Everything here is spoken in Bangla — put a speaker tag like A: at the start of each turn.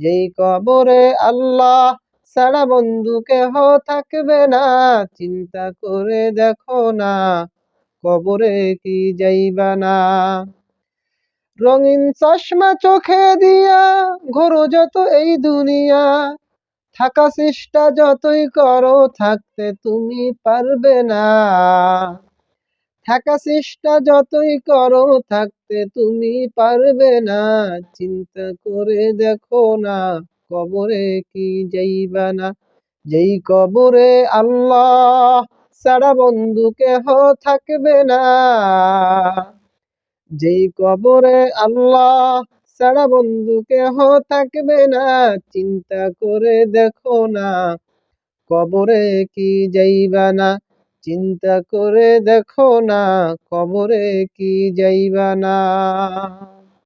A: যেই কবরে আল্লাহ সারা বন্ধু কেহ থাকবে না, চিন্তা করে দেখো না কবরে কি যাইবা না। রঙিন চশমা চোখে দিয়া ঘোরো যত এই দুনিয়া, থাকা চেষ্টা যতই করো থাকতে তুমি পারবে না। থাকা চেষ্টা যতই করো থাকতে তুমি পারবে না। চিন্তা করে দেখো না, কবরে কি যাইবা না। যেই কবরে আল্লাহ সারা বন্ধু কেহ থাকবে না। যেই কবরে আল্লাহ সারা বন্ধু কেহ থাকবে না। চিন্তা করে দেখো না, কবরে কি যাইবা না। চিন্তা করে দেখো না কবরে কি যাইবা না।